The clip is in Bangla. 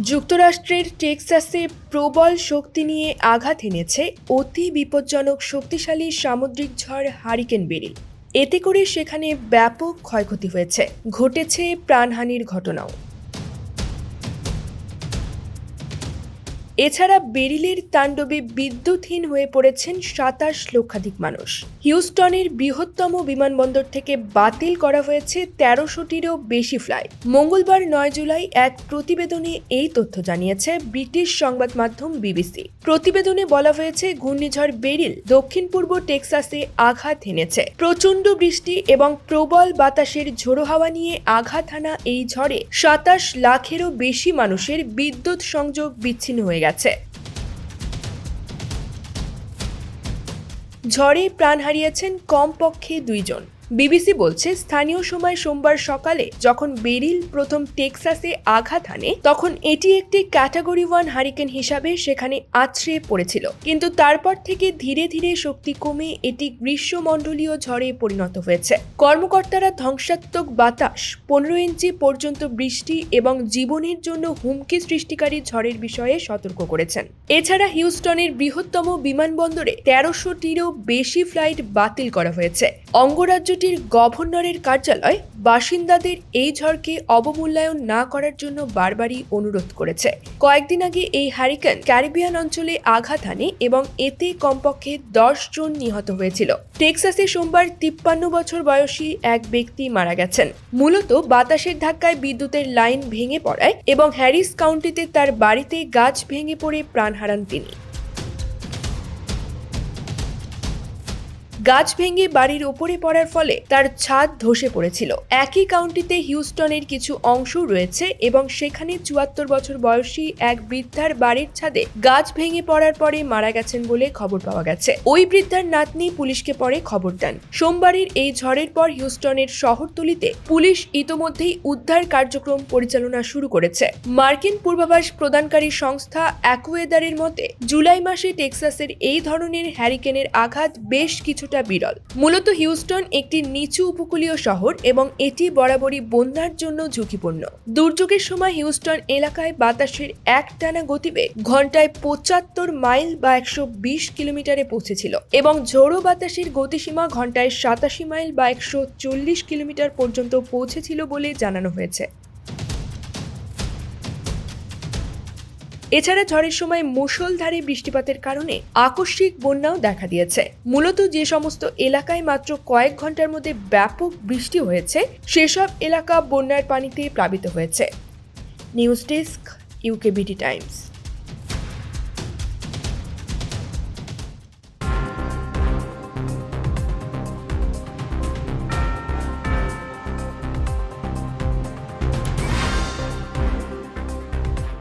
যুক্তরাষ্ট্রের টেক্সাসে প্রবল শক্তি নিয়ে আঘাত এনেছে অতি বিপজ্জনক শক্তিশালী সামুদ্রিক ঝড় হারিকেন বেরিল এতে করে সেখানে ব্যাপক ক্ষয়ক্ষতি হয়েছে। ঘটেছে প্রাণহানির ঘটনাও। এছাড়া বেরিলের তাণ্ডবে বিদ্যুৎহীন হয়ে পড়েছেন সাতাশ লক্ষাধিক মানুষ। হিউস্টনের বৃহত্তম বিমানবন্দর থেকে বাতিল করা হয়েছে তেরোশোটিরও বেশি ফ্লাইট। মঙ্গলবার নয় জুলাই এক প্রতিবেদনে এই তথ্য জানিয়েছে ব্রিটিশ সংবাদ মাধ্যম বিবিসি। প্রতিবেদনে বলা হয়েছে, ঘূর্ণিঝড় বেরিল দক্ষিণ পূর্ব টেক্সাসে আঘাত এনেছে প্রচণ্ড বৃষ্টি এবং প্রবল বাতাসের ঝোড়ো হাওয়া নিয়ে আঘাত হানা এই ঝড়ে সাতাশ লাখেরও বেশি মানুষের বিদ্যুৎ সংযোগ বিচ্ছিন্ন হয়ে গেছে। ঝড়ে প্রাণ হারিয়েছেন কমপক্ষে দুইজন। বিবিসি বলছে, স্থানীয় সময় সোমবার সকালে যখন বেরিল প্রথম টেক্সাসে আঘাত হানে, তখন এটি একটি ক্যাটাগরি ওয়ান হারিকেন হিসাবে সেখানে আছড়ে পড়েছিল। কিন্তু তারপর থেকে ধীরে ধীরে শক্তি কমে এটি গ্রীষ্মমণ্ডলীয় ঝড়ে পরিণত হয়েছে। কর্মকর্তারা ধ্বংসাত্মক বাতাস, পনেরো ইঞ্চি পর্যন্ত বৃষ্টি এবং জীবনের জন্য হুমকি সৃষ্টিকারী ঝড়ের বিষয়ে সতর্ক করেছেন। এছাড়া হিউস্টনের বৃহত্তম বিমানবন্দরে তেরোশোটিরও বেশি ফ্লাইট বাতিল করা হয়েছে। অঙ্গরাজ্যটির গভর্নরের কার্যালয় বাসিন্দাদের এই ঝড়কে অবমূল্যায়ন না করার জন্য বারবারই অনুরোধ করেছে। কয়েকদিন আগে এই হ্যারিকেন ক্যারিবিয়ান অঞ্চলে আঘাত হানে এবং এতে কমপক্ষে দশ জন নিহত হয়েছিল। টেক্সাসে সোমবার তিপ্পান্ন বছর বয়সী এক ব্যক্তি মারা গেছেন। মূলত বাতাসের ধাক্কায় বিদ্যুতের লাইন ভেঙে পড়ায় এবং হ্যারিস কাউন্টিতে তার বাড়িতে গাছ ভেঙে পড়ে প্রাণ হারান তিনি। গাছ ভেঙে বাড়ির ওপরে পড়ার ফলে তার ছাদ ধসে পড়েছিল। একই কাউন্টিতে হিউস্টনের কিছু অংশ রয়েছে এবং সেখানে চুয়াত্তর বছর বয়সী এক বৃদ্ধার বাড়ির ছাদে গাছ ভেঙে পড়ার পরে মারা গেছেন বলে খবর পাওয়া গেছে। ওই বৃদ্ধার নাতনি পুলিশকে পরে খবর দেন। সোমবারের এই ঝড়ের পর হিউস্টনের শহরতলিতে পুলিশ ইতোমধ্যেই উদ্ধার কার্যক্রম পরিচালনা শুরু করেছে। মার্কিন পূর্বাভাস প্রদানকারী সংস্থা অ্যাকুয়েদারের মতে, জুলাই মাসে টেক্সাসের এই ধরনের হ্যারিকেনের আঘাত বেশ কিছুটা বিরল। মূলত হিউস্টন একটি নিচু উপকূলীয় শহর এবং এটি বরাবরই বন্যার জন্য ঝুঁকিপূর্ণ। দুর্যোগের সময় হিউস্টন এলাকায় বাতাসের একটানা গতিবেগ ঘন্টায় পঁচাত্তর মাইল বা একশো বিশ কিলোমিটারে পৌঁছেছিল এবং ঝোড়ো বাতাসের গতিসীমা ঘন্টায় সাতাশি মাইল বা একশো চল্লিশ কিলোমিটার পর্যন্ত পৌঁছেছিল বলে জানানো হয়েছে। এছাড়া ঝড়ের সময় মুষলধারে বৃষ্টিপাতের কারণে আকস্মিক বন্যাও দেখা দিয়েছে। মূলত যে সমস্ত এলাকায় মাত্র কয়েক ঘণ্টার মধ্যে ব্যাপক বৃষ্টি হয়েছে, সেসব এলাকা বন্যার পানিতে প্লাবিত হয়েছে। News desk UKBD Times.